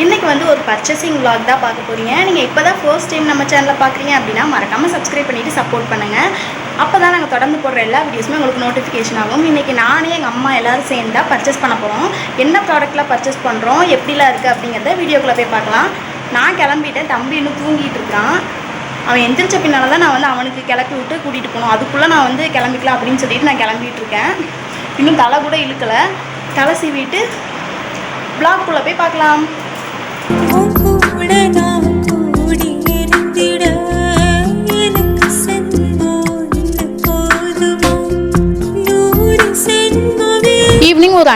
இன்றைக்கி வந்து ஒரு பர்ச்சேசிங் vlog தான் பார்க்க போகிறீங்க நீங்கள் இப்போ தான் ஃபர்ஸ்ட் டைம் நம்ம சேனலில் பார்க்குறீங்க அப்படின்னா மறக்காமல் சப்ஸ்கிரைப் பண்ணிவிட்டு சப்போர்ட் பண்ணுங்கள் அப்போ தான் நாங்கள் தொடர்ந்து போடுற எல்லா வீடியோஸுமே உங்களுக்கு நோட்டிஃபிகேஷன் ஆகும். இன்றைக்கி நானே எங்கள் அம்மா எல்லோரும் சேர்ந்து தான் பர்ச்சேஸ் பண்ண போகிறோம் என்ன ப்ராடக்ட்லாம் பர்ச்சேஸ் பண்ணுறோம் எப்படிலாம் இருக்குது அப்படிங்கிறத வீடியோக்குள்ளே போய் பார்க்கலாம். நான் கிளம்பிட்டேன். தம்பி இன்னும் தூங்கிட்டு இருக்கான் அவன் எந்திரிச்ச பின்னால தான் நான் வந்து அவனுக்கு கிளப்பி விட்டு கூட்டிகிட்டு போகணும் அதுக்குள்ளே நான் வந்து கிளம்பிக்கலாம் அப்படின்னு சொல்லிட்டு நான் கிளம்பிட்டு இருக்கேன். இன்னும் தலை கூட இழுக்கலை. தலை சீவிட்டு ப்ளாக்குள்ளே போய் பார்க்கலாம். അവിടെ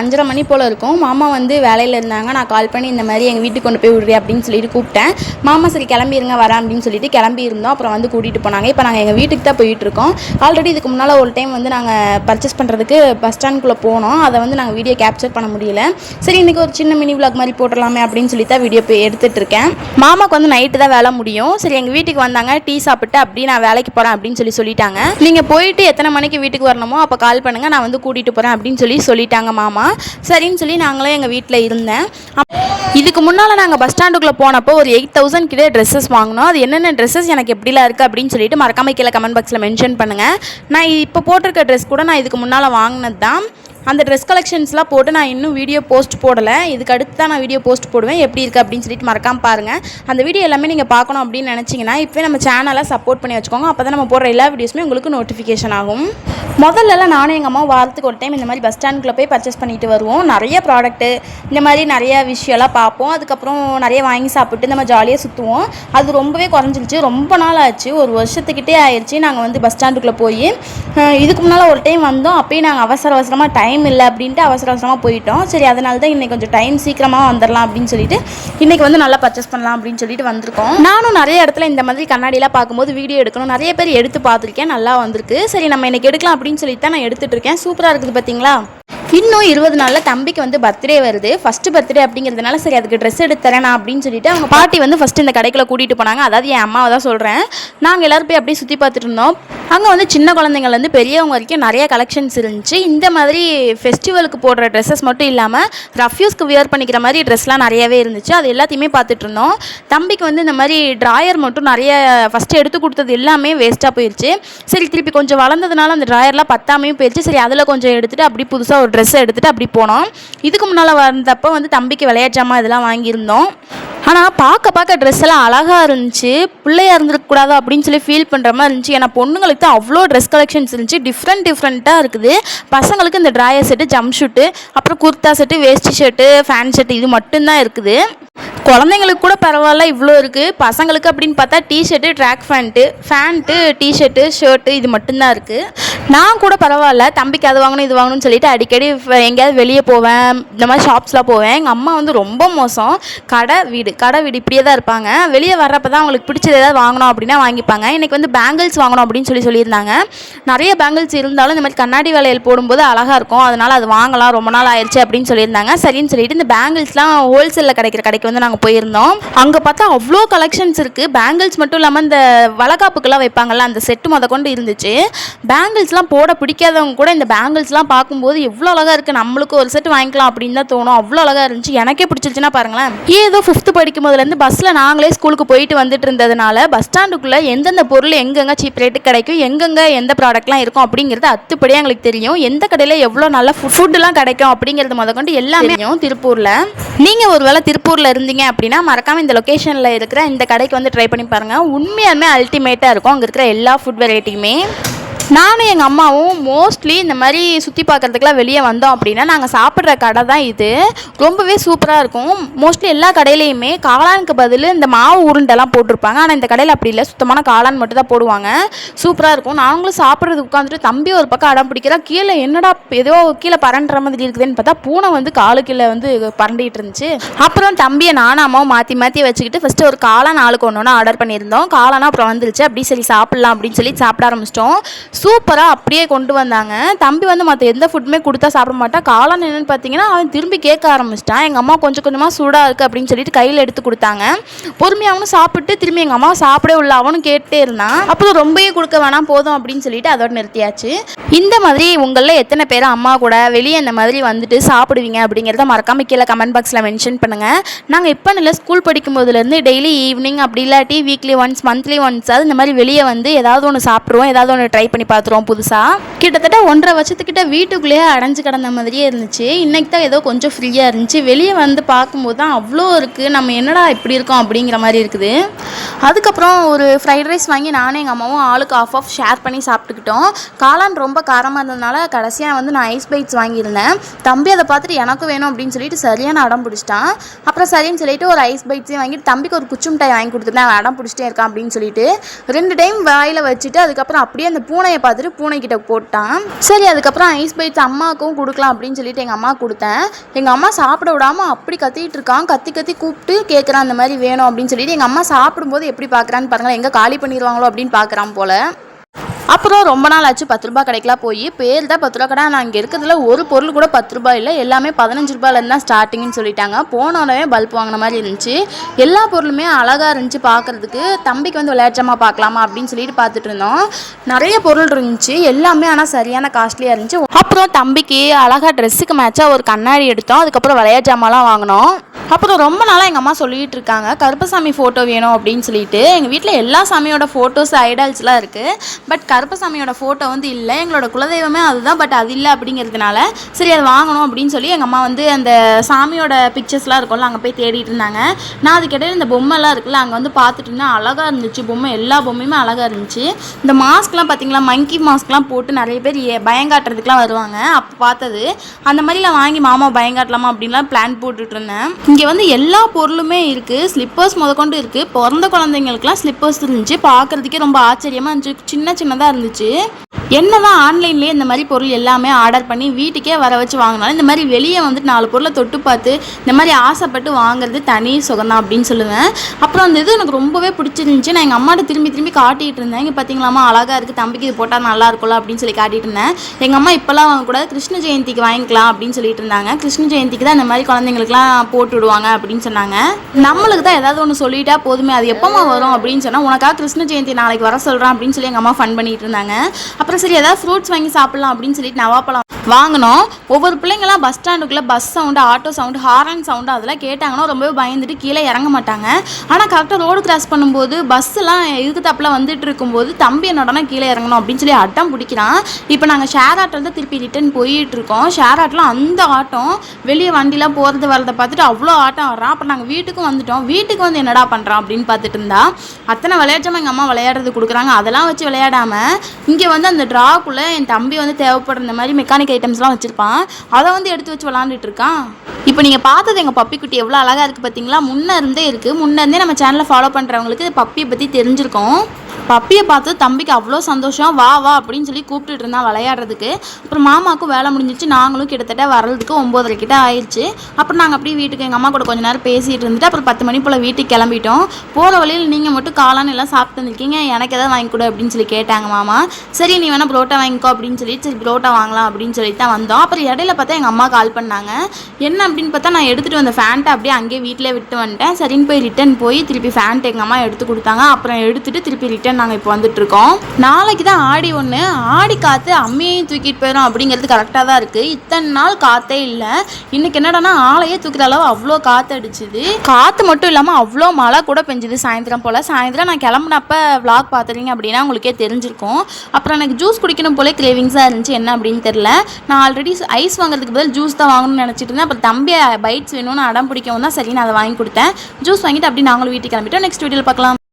அஞ்சரை மணி போல் இருக்கும். மாமா வந்து வேலையில் இருந்தாங்க. நான் கால் பண்ணி இந்த மாதிரி எங்கள் வீட்டுக்கு கொண்டு போய் விடுறே அப்படின்னு சொல்லிட்டு கூப்பிட்டேன். மாமா சரி கிளம்பிருங்க வரேன் அப்படின்னு சொல்லிட்டு கிளம்பி இருந்தோம் அப்புறம் வந்து கூட்டிகிட்டு போனாங்க. இப்போ நாங்கள் எங்கள் வீட்டுக்கு தான் போயிட்டுருக்கோம் ஆல்ரெடி இதுக்கு முன்னால் ஒரு டைம் வந்து நாங்கள் பர்ச்சேஸ் பண்ணுறதுக்கு பஸ் ஸ்டாண்ட்குள்ளே போனோம். அதை வந்து நாங்கள் வீடியோ கேப்சர் பண்ண முடியல. சரி இன்றைக்கி ஒரு சின்ன மினி விளாக் மாதிரி போட்டுடலாமே அப்படின்னு சொல்லி தான் வீடியோ போய் எடுத்துகிட்டு இருக்கேன். மாமாவுக்கு வந்து நைட்டு தான் வேலை முடியும். சரி எங்கள் வீட்டுக்கு வந்தாங்க. டீ சாப்பிட்டு அப்படியே நான் வேலைக்கு போகிறேன் அப்படின்னு சொல்லி சொல்லிட்டாங்க. நீங்கள் போயிட்டு எத்தனை மணிக்கு வீட்டுக்கு வரணுமோ அப்போ கால் பண்ணுங்கள் நான் வந்து கூட்டிகிட்டு போகிறேன் அப்படின்னு சொல்லி சொல்லிட்டாங்க மாமா. சரின்னு சொல்லி நாங்களே எங்கள் வீட்டில் இருந்தேன். இதுக்கு முன்னால் நாங்கள் பஸ் ஸ்டாண்டுக்குள்ளே போனப்போ ஒரு எயிட் தௌசண்ட் கிட்டே ட்ரெஸ்ஸஸ் வாங்கினோம். அது என்னென்ன ட்ரெஸ்ஸஸ் எனக்கு எப்படிலாம் இருக்குது அப்படின்னு சொல்லிட்டு மறக்காமல் கீழே கமெண்ட் பாக்ஸில் மென்ஷன் பண்ணுங்கள் நான் இப்போ போட்டிருக்க ட்ரெஸ் கூட நான் இதுக்கு முன்னால் வாங்கினது தான் அந்த ட்ரெஸ் கலெக்ஷன்ஸ்லாம் போட்டு நான் இன்னும் வீடியோ போஸ்ட் போடலை. இதுக்கு அடுத்து தான் நான் வீடியோ போஸ்ட் போடுவேன். எப்படி இருக்குது அப்படின்னு சொல்லிட்டு மறக்காம பாருங்கள் அந்த வீடியோ எல்லாமே நீங்கள் பார்க்கணும் அப்படின்னு நினச்சிங்கன்னா இப்போ நம்ம சேனலை சப்போர்ட் பண்ணி வச்சுக்கோங்க. அப்போ தான் நம்ம போடுற எல்லா வீடியோஸுமே உங்களுக்கு நோட்டிஃபிகேஷன் ஆகும். முதல்லலாம் நானும் எங்கள் அம்மா வாரத்துக்கு ஒரு டைம் இந்த மாதிரி பஸ் ஸ்டாண்டுக்குள்ளே போய் பர்ச்சேஸ் பண்ணிட்டு வருவோம். நிறைய ப்ராடக்ட்டு இந்த மாதிரி நிறைய விஷயம்லாம் பார்ப்போம். அதுக்கப்புறம் நிறைய வாங்கி சாப்பிட்டு இந்த மாதிரி ஜாலியாக சுற்றுவோம் அது ரொம்பவே குறைஞ்சிருச்சு. ரொம்ப நாள் ஆச்சு. ஒரு வருஷத்துக்கிட்டே ஆயிடுச்சு நாங்கள் வந்து பஸ் ஸ்டாண்டுக்குள்ளே போய் இதுக்கு முன்னால் ஒரு டைம் வந்தோம். அப்போயும் நாங்கள் அவசர அவசரமாக டைம் டைம் இல்லை அப்படின்ட்டு அவசர அவசரமாக போயிட்டோம். சரி அதனால தான் இன்றைக்கி கொஞ்சம் டைம் சீக்கிரமாக வந்துடலாம் அப்படின்னு சொல்லிட்டு இன்றைக்கி வந்து நல்லா பர்ச்சேஸ் பண்ணலாம் அப்படின்னு சொல்லிட்டு வந்திருக்கோம். நானும் நிறைய இடத்துல இந்த மாதிரி கண்ணாடிலாம் பார்க்கும்போது வீடியோ எடுக்கணும். நிறைய பேர் எடுத்து பார்த்துருக்கேன் நல்லா வந்திருக்கு. சரி நம்ம இன்னைக்கு எடுக்கலாம் அப்படின்னு சொல்லிட்டு தான் நான் எடுத்துகிட்டு இருக்கேன். சூப்பராக இருக்குது பார்த்தீங்களா இன்னும் இருபது நாளில் தம்பிக்கு வந்து பர்த்டே வருது. ஃபஸ்ட்டு பர்த்டே அப்படிங்கிறதுனால சரி அதுக்கு ட்ரெஸ் எடுத்து தரேன் அப்படின்னு சொல்லிட்டு அவங்க பாட்டி வந்து ஃபஸ்ட்டு இந்த கடைக்குள்ள கூட்டிகிட்டு போனாங்க. அதாவது என் அம்மாவை தான் சொல்கிறேன் நாங்கள் எல்லோரும் போய் அப்படியே சுற்றி பார்த்துட்டு இருந்தோம். அங்கே வந்து சின்ன குழந்தைங்கள்லேருந்து பெரியவங்க வரைக்கும் நிறைய கலெக்ஷன்ஸ் இருந்துச்சு. இந்த மாதிரி ஃபெஸ்டிவலுக்கு போடுற ட்ரெஸ்ஸஸ் மட்டும் இல்லாமல் ரஃப்யூஸ்க்கு வியர் பண்ணிக்கிற மாதிரி ட்ரெஸ்லாம் நிறையவே இருந்துச்சு. அது எல்லாத்தையுமே பார்த்துட்டு இருந்தோம். தம்பிக்கு வந்து இந்த மாதிரி ட்ராயர் மட்டும் நிறைய ஃபஸ்ட்டு எடுத்து கொடுத்தது எல்லாமே வேஸ்ட்டாக போயிடுச்சு சரி திருப்பி கொஞ்சம் வளர்ந்ததுனால அந்த ட்ராயர்லாம் பத்தாமையும் போயிடுச்சு சரி அதில் கொஞ்சம் எடுத்துகிட்டு அப்படி புதுசாக ஒரு ட்ரெஸ்ஸை எடுத்துகிட்டு அப்படி போனோம் இதுக்கு முன்னால் வந்தப்போ வந்து தம்பிக்கு விளையாட்டு ஜாமான் இதெல்லாம் வாங்கியிருந்தோம். ஆனால் பார்க்க பார்க்க ட்ரெஸ் எல்லாம் அழகாக இருந்துச்சு. பிள்ளையா இருந்திருக்கக்கூடாது அப்படின்னு சொல்லி ஃபீல் பண்ணுற மாதிரி இருந்துச்சு. ஏன்னா பொண்ணுங்களுக்கு தான் அவ்வளோ ட்ரெஸ் கலெக்ஷன்ஸ் இருந்துச்சு. டிஃப்ரெண்ட் டிஃப்ரெண்ட்டாக இருக்குது. பசங்களுக்கு இந்த ட்ராயர் செட்டு ஜம்ப் ஷூட்டு அப்புறம் kurta set vest shirt pant shirt இது மட்டும்தான் இருக்குது. குழந்தைங்களுக்கு கூட பரவாயில்ல இவ்வளோ இருக்குது பசங்களுக்கு அப்படின்னு பார்த்தா T-shirt track pant pant T-shirt shirt இது மட்டும்தான் இருக்குது நான் கூட பரவாயில்ல தம்பிக்கு அது வாங்கணும் இது வாங்கணும்னு சொல்லிட்டு அடிக்கடி எங்கேயாவது வெளியே போவேன் இந்த மாதிரி ஷாப்ஸ்லாம் போவேன். எங்கள் அம்மா வந்து ரொம்ப மோசம். கடை வீடு கடை வீடு இப்படியே தான் இருப்பாங்க. வெளியே வர்றப்ப தான் அவங்களுக்கு பிடிச்சது ஏதாவது வாங்கணும் அப்படின்னா வாங்கிப்பாங்க. இன்றைக்கி வந்து பேங்கிள்ஸ் வாங்கணும் அப்படின்னு சொல்லி சொல்லியிருந்தாங்க. நிறைய பேங்கிள்ஸ் இருந்தாலும் இந்த மாதிரி கண்ணாடி வளையல் போடும்போது அழகாக இருக்கும். அதனால் அது வாங்கலாம் ரொம்ப நாள் ஆயிடுச்சு அப்படின்னு சொல்லியிருந்தாங்க. சரின்னு சொல்லிட்டு இந்த பேங்கிள்ஸ்லாம் ஹோல்சேலில் கிடைக்கிற கடைக்கு வந்து நாங்கள் போயிருந்தோம். அங்கே பார்த்தா அவ்வளோ கலெக்ஷன்ஸ் இருக்குது பேங்கிள்ஸ் மட்டும் இல்லாமல் இந்த வளகாப்புக்கெல்லாம் வைப்பாங்கல்ல அந்த செட்டு முத கொண்டு இருந்துச்சு. பேங்கிள்ஸ்லாம் போட பிடிக்காதவங்க கூட இந்த பேங்கிள்ஸ்லாம் பார்க்கும்போது எவ்வளோ அழகாக இருக்குது நம்மளுக்கு ஒரு செட் வாங்கிக்கலாம் அப்படின்னு தான் தோணும். அவ்வளோ அழகாக இருந்துச்சு. எனக்கே பிடிச்சிருச்சுன்னா பாருங்களேன். ஏதோ ஃபிஃப்த்து படிக்கும் போதுலேருந்து பஸ்ஸில் நாங்களே ஸ்கூலுக்கு போயிட்டு வந்துட்டு இருந்ததுனால பஸ் ஸ்டாண்டுக்குள்ளே எந்தெந்த பொருள் எங்கெங்கே சீப் ரேட்டு கிடைக்கும் எங்கெங்கே எந்த ப்ராடக்ட்லாம் இருக்கும் அப்படிங்கிறது அத்துப்படியாக எங்களுக்கு தெரியும். எந்த கடையில் எவ்வளோ நல்ல ஃபுட்டுலாம் கிடைக்கும் அப்படிங்கிறது முத கொண்டு எல்லாமே தெரியும். திருப்பூரில். நீங்கள் ஒரு வேளை திருப்பூரில் இருந்தீங்க அப்படின்னா மறக்காமல் இந்த லொக்கேஷனில் இருக்கிற இந்த கடைக்கு வந்து ட்ரை பண்ணி பாருங்கள் உண்மையாலுமே அல்டிமேட்டாக இருக்கும். அங்கே இருக்கிற எல்லா ஃபுட் வெரைட்டியுமே நானும் எங்கள் அம்மாவும் மோஸ்ட்லி இந்த மாதிரி சுற்றி பார்க்குறதுக்குலாம் வெளியே வந்தோம் அப்படின்னா நாங்கள் சாப்பிட்ற கடை தான் இது. ரொம்பவே சூப்பராக இருக்கும். மோஸ்ட்லி எல்லா கடையிலையுமே காளானுக்கு பதில் இந்த மாவு உருண்டெல்லாம் போட்டிருப்பாங்க. ஆனால் இந்த கடையில் அப்படி இல்லை. சுத்தமான காளான் மட்டும் தான் போடுவாங்க. சூப்பராக இருக்கும். நாங்களும் சாப்பிட்றது உட்காந்துட்டு தம்பி ஒரு பக்கம் அடம் பிடிக்கிறா கீழே என்னடா ஏதோ கீழே பரண்டுற மாதிரி இருக்குதுன்னு பார்த்தா பூனை வந்து காலு கீழே வந்து பரண்டிகிட்டு இருந்துச்சு. அப்புறம் தம்பியை நானும் அம்மாவும் மாற்றி மாற்றி வச்சுக்கிட்டு ஃபஸ்ட்டு ஒரு காளான் ஆளுக்கு ஒன்று ஒன்று ஆர்டர் பண்ணியிருந்தோம். காளானா அப்புறம் வந்துருச்சு. அப்படி சரி சாப்பிட்லாம் அப்படின்னு சொல்லி சாப்பிட ஆரம்பிச்சிட்டோம். சூப்பராக அப்படியே கொண்டு வந்தாங்க. தம்பி வந்து மற்ற எந்த ஃபுட்டுமே கொடுத்தா சாப்பிட மாட்டான் காலம் என்னென்னு பார்த்தீங்கன்னா அவன் திரும்பி கேட்க ஆரம்பிச்சிட்டான். எங்கள் அம்மா கொஞ்சம் கொஞ்சமாக சூடாக இருக்குது அப்படின்னு சொல்லிட்டு கையில் எடுத்து கொடுத்தாங்க. பொறுமையாக அவனும் சாப்பிட்டு திரும்பி எங்கள் அம்மா சாப்பிடவே உள்ள. அவனும் கேட்டே இருந்தான். அப்புறம் ரொம்பவே கொடுக்க வேணாம் போதும் அப்படின்னு சொல்லிட்டு அதோட நிறுத்தியாச்சு. இந்த மாதிரி உங்களில் எத்தனை பேர் அம்மா கூட வெளியே இந்த மாதிரி வந்துட்டு சாப்பிடுவீங்க அப்படிங்கிறத மறக்காமல் கீழே கமெண்ட் பாக்ஸில் மென்ஷன் பண்ணுங்கள் நாங்கள் இப்போ இல்லை ஸ்கூல் படிக்கும் போதுலேருந்து டெய்லி ஈவினிங் அப்படி இல்லாட்டி வீக்லி ஒன்ஸ் மந்த்லி ஒன்ஸ் அது இந்த மாதிரி வெளியே வந்து ஏதாவது ஒன்று சாப்பிடுவோம் ஏதாவது ஒன்று ட்ரை பண்ணி பார்த்துருவோம் புதுசாக கிட்டத்தட்ட ஒன்றரை வருஷத்துக்கிட்ட வீட்டுக்குள்ளேயே அடைஞ்சு கிடந்த மாதிரியே இருந்துச்சு. இன்னைக்கு தான் ஏதோ கொஞ்சம் ஃப்ரீயாக இருந்துச்சு. வெளியே வந்து பார்க்கும்போது தான் அவ்வளோ இருக்குது நம்ம என்னடா இப்படி இருக்கோம் அப்படிங்கிற மாதிரி இருக்குது. அதுக்கப்புறம் ஒரு ஃப்ரைட் ரைஸ் வாங்கி நானும் எங்கள் அம்மாவும் ஆளுக்கு ஆஃப் ஆஃப் ஷேர் பண்ணி சாப்பிட்டுக்கிட்டோம். காளான் ரொம்ப காரமாக இருந்ததுனால கடைசியாக வந்து நான் ஐஸ் பைட்ஸ் வாங்கியிருந்தேன். தம்பி அதை பார்த்துட்டு எனக்கும் வேணும் அப்படின்னு சொல்லிட்டு சரியான அடம் பிடிச்சிட்டான். அப்புறம் சரின்னு சொல்லிட்டு ஒரு ஐஸ் பைட்ஸையும் வாங்கிட்டு தம்பிக்கு ஒரு குச்சி மிட்டாய் வாங்கி கொடுத்துட்டேன் அவன் அடம் பிடிச்சிட்டே இருக்கான் அப்படின்னு சொல்லிட்டு ரெண்டு டைம் வாயில் வச்சுட்டு அதுக்கப்புறம் அப்படியே அந்த பூனை பூனையை பார்த்துட்டு பூனைக்கிட்ட போட்டான். சரி அதுக்கப்புறம் ஐஸ் பைட்ஸ் அம்மாவுக்கும் கொடுக்கலாம் அப்படின்னு சொல்லிட்டு எங்கள் அம்மா கொடுத்தேன். எங்கள் அம்மா சாப்பிட விடாமல் அப்படி கத்திட்டு இருக்கான். கத்தி கத்தி கூப்பிட்டு கேட்குறான் அந்த மாதிரி வேணும் அப்படின்னு சொல்லிட்டு எங்கள் அம்மா சாப்பிடும்போது எப்படி பார்க்குறான்னு பாருங்களேன். எங்கே காலி பண்ணிடுவாங்களோ அப்படின்னு பார்க்குறான் போல். அப்புறம் ரொம்ப நாள் ஆச்சு பத்து ரூபா கடைக்கெலாம் போய். பேர் தான் பத்து ரூபா கடை. ஆனால் அங்கே இருக்கிறதுல ஒரு பொருள் கூட பத்து ரூபாய் இல்லை. எல்லாமே பதினஞ்சு ரூபாயிலேருந்து தான் ஸ்டார்டிங்னு சொல்லிட்டாங்க. போனோடனே பல்ப் வாங்கின மாதிரி இருந்துச்சு. எல்லா பொருளுமே அழகாக இருந்துச்சு பார்க்குறதுக்கு. தம்பிக்கு வந்து விளையாட்டமாக பார்க்கலாமா அப்படின்னு சொல்லிட்டு பார்த்துட்டு இருந்தோம். நிறைய பொருள் இருந்துச்சு. எல்லாமே ஆனால் சரியான காஸ்ட்லியாக இருந்துச்சு. அப்புறம் தம்பிக்கு அழகாக ட்ரெஸ்ஸுக்கு மேட்சாக ஒரு கண்ணாடி எடுத்தோம். அதுக்கப்புறம் விளையாட்டு ஜாமான்லாம் வாங்கினோம். அப்புறம் ரொம்ப நாளாக எங்கள் அம்மா சொல்லிகிட்டு இருக்காங்க. கருப்பசாமி ஃபோட்டோ வேணும் அப்படின்னு சொல்லிட்டு. எங்கள் வீட்டில் எல்லா சாமியோட ஃபோட்டோஸ் ஐடால்ஸ்லாம் இருக்குது பட் கருப்பசாமியோட ஃபோட்டோ வந்து இல்லை. எங்களோட குலதெய்வமே அதுதான் பட் அது இல்லை அப்படிங்கிறதுனால சரி அது வாங்கணும் அப்படின்னு சொல்லி எங்கள் அம்மா வந்து அந்த சாமியோட பிக்சர்ஸ்லாம் இருக்கும்ல அங்கே போய் தேடிட்டு இருந்தாங்க. நான் அதுக்கிடையில் இந்த பொம்மைலாம் இருக்குல்ல அங்கே வந்து பார்த்துட்டு இருந்தேன். அழகாக இருந்துச்சு பொம்மை எல்லா பொம்மையுமே அழகாக இருந்துச்சு. இந்த மாஸ்க்லாம் பார்த்தீங்களா மங்கி மாஸ்க்லாம் போட்டு நிறைய பேர் ஏ- பயங்காட்டுறதுக்குலாம் வருவாங்க. அப்போ பார்த்தது அந்த மாதிரிலாம் வாங்கி மாமா பயங்காட்டலாமா அப்படின்லாம் பிளான் போட்டுட்டு இருந்தேன். இங்கே வந்து எல்லா பொருளுமே இருக்குது ஸ்லிப்பர்ஸ் முதற்கொண்டு இருக்குது பிறந்த குழந்தைங்களுக்குலாம் ஸ்லிப்பர்ஸ் இருந்துச்சு. பார்க்குறதுக்கே ரொம்ப ஆச்சரியமாக இருந்துச்சு. சின்ன சின்னதாக இருந்துச்சு. என்னதான் ஆன்லைன்லேயே இந்த மாதிரி பொருள் எல்லாமே ஆர்டர் பண்ணி வீட்டுக்கே வர வச்சு வாங்கினாலும் இந்த மாதிரி வெளியே வந்துட்டு நாலு பொருளை தொட்டு பார்த்து இந்த மாதிரி ஆசைப்பட்டு வாங்குறது தனி சுகம்தான் அப்படின்னு சொல்லுவேன். அப்புறம் அந்த இது எனக்கு ரொம்பவே பிடிச்சிருந்துச்சு. நான் எங்கள் அம்மாட்ட திரும்பி திரும்பி காட்டிகிட்டு இருந்தேன். இங்கே பார்த்தீங்களாமா அழகாக இருக்குது தம்பிக்கு இது போட்டால் நல்லா இருக்கும்ல அப்படின்னு சொல்லி காட்டிட்டு இருந்தேன். எங்கள் அம்மா இப்போல்லாம் வாங்கக்கூடாது. கிருஷ்ண ஜெயந்திக்கு வாங்கிக்கலாம் அப்படின்னு சொல்லிட்டு இருந்தாங்க. கிருஷ்ண ஜெயந்திக்கு தான் இந்த மாதிரி குழந்தைங்களுக்குலாம் போட்டு விடுவாங்க அப்படின்னு சொன்னாங்க. நம்மளுக்கு தான் ஏதாவது ஒன்று சொல்லிட்டா போதுமே அது எப்போமா வரும் அப்படின்னு சொன்னால் உனக்காக கிருஷ்ண ஜெயந்தி நாளைக்கு வர சொல்கிறேன் அப்படின்னு சொல்லி எங்கள் அம்மா ஃபன் பண்ணிகிட்டு இருந்தாங்க. அப்புறம் சரி ஏதாவது ஃப்ரூட்ஸ் வாங்கி சாப்பிட்லாம் அப்படின்னு சொல்லிட்டு நவாப்பழம் வாங்கினோம். ஒவ்வொரு பிள்ளைங்களாம் bus ஸ்டாண்டுக்குள்ளே bus sound auto sound horn sound அதெல்லாம் கேட்டாங்கன்னா ரொம்பவே பயந்துட்டு கீழே இறங்க மாட்டாங்க. ஆனால் கரெக்டாக ரோடு கிராஸ் பண்ணும்போது பஸ்ஸெல்லாம் இதுக்கு தப்பில் வந்துட்டு இருக்கும்போது தம்பி என்னோடனா கீழே இறங்கணும் அப்படின்னு சொல்லி அட்டம் பிடிக்கிறான். இப்போ நாங்கள் ஷேர் ஆட்டோவில் தான் திருப்பி ரிட்டன் போயிட்டு இருக்கோம். ஷேர் ஆட்டோலாம் அந்த ஆட்டம் வெளியே வண்டிலாம் போகிறது வரதை பார்த்துட்டு அவ்வளோ ஆட்டம் வர்றான் அப்புறம் நாங்கள் வீட்டுக்கும் வந்துட்டோம். வீட்டுக்கு வந்து என்னடா பண்ணுறான் அப்படின்னு பார்த்துட்டு இருந்தா அத்தனை விளையாட்டமாக எங்கள் அம்மா விளையாடுறது கொடுக்குறாங்க. அதெல்லாம் வச்சு விளையாடாமல் இங்கே வந்து அந்த ட்ராக்குள்ளே என் தம்பி வந்து தேவைப்படுற இந்த மாதிரி மெக்கானிக்கல் ஐட்டம்ஸ்லாம் வச்சுருப்பான். அதை வந்து எடுத்து வச்சு விளாண்டுட்டு இருக்கான். இப்போ நீங்கள் பார்த்தது எங்கள் பப்பி குட்டி எவ்வளோ அழகாக இருக்குது பார்த்தீங்களா முன்னே இருந்தே இருக்குது முன்னே இருந்தே நம்ம சேனலை ஃபாலோ பண்ணுறவங்களுக்கு பப்பியை பற்றி தெரிஞ்சிருக்கோம். பப்பியை பார்த்து தம்பிக்கு அவ்வளோ சந்தோஷம் வா வா அப்படின்னு சொல்லி கூப்பிட்டுட்டு இருந்தான் விளையாடுறதுக்கு. அப்புறம் மாமாவுக்கும் வேலை முடிஞ்சிச்சு. நாங்களும் கிட்டத்தட்ட வர்றதுக்கு ஒம்போதரை கிட்ட ஆயிடுச்சு. அப்புறம் நாங்கள் அப்படியே வீட்டுக்கு எங்கள் அம்மா கூட கொஞ்ச நேரம் பேசிகிட்டு இருந்துட்டு அப்புறம் பத்து மணி போல் வீட்டுக்கு கிளம்பிட்டோம். போகிற வழியில் நீங்கள் மட்டும் காளான் எல்லாம் சாப்பிட்டு வந்துருக்கீங்க. எனக்கு எதாவது வாங்கி கொடு அப்படின்னு சொல்லி கேட்டாங்க மாமா. சரி நீ வேணால் புரோட்டா வாங்கிக்கோ அப்படின்னு சொல்லி சரி புரோட்டா வாங்கலாம் அப்படின்னு சொல்லிட்டு தான் வந்தோம். அப்புறம் இடையில பார்த்தா எங்கள் அம்மா கால் பண்ணாங்க. என்ன? அப்படின்னு பார்த்தா நான் எடுத்துகிட்டு வந்த ஃபேண்ட்டை அப்படியே அங்கேயே வீட்டிலே விட்டு வந்துட்டேன். சரின்னு போய் ரிட்டன் போய் திருப்பி ஃபேண்ட் எங்கள் அம்மா எடுத்து கொடுத்தாங்க. அப்புறம் எடுத்துட்டு திருப்பி ரிட்டன் நாங்கள் இப்போ வந்துட்டு இருக்கோம் நாளைக்கு தான் ஆடி ஒன்று ஆடி காற்று அம்மியையும் தூக்கிட்டு போயிடும் அப்படிங்கிறது கரெக்டாக தான் இருக்குது இத்தனை நாள் காற்றே இல்லை. இன்னைக்கு என்னடான்னா ஆளையே தூக்கிற அளவு அவ்வளோ காற்று அடிச்சுது. காற்று மட்டும் இல்லாமல் அவ்வளோ மழை கூட பெஞ்சுது சாயந்தரம் போல். சாயந்தரம் நான் கிளம்புனப்ப விளாக் பார்த்துறீங்க அப்படின்னா உங்களுக்கே தெரிஞ்சிருக்கும். அப்புறம் எனக்கு ஜூஸ் குடிக்கணும் போலே கிரேவிங்ஸாக இருந்துச்சு. என்ன அப்படின்னு தெரில நான் ஆல்ரெடி ஐஸ் வாங்குறதுக்கு பதில் ஜூஸ் தான் வாங்கணும்னு நினச்சிட்டு இருந்தேன். அப்புறம் தம்பி பைட்ஸ் வேணும்னு அடம் பிடிக்கவும் தான் சரி நான் அதை வாங்கி கொடுத்தேன். ஜூஸ் வாங்கிட்டு அப்படி நாங்களும் வீட்டுக்கு கிளம்பிட்டோம். நெக்ஸ்ட் வீடியோவில் பார்க்கலாம்.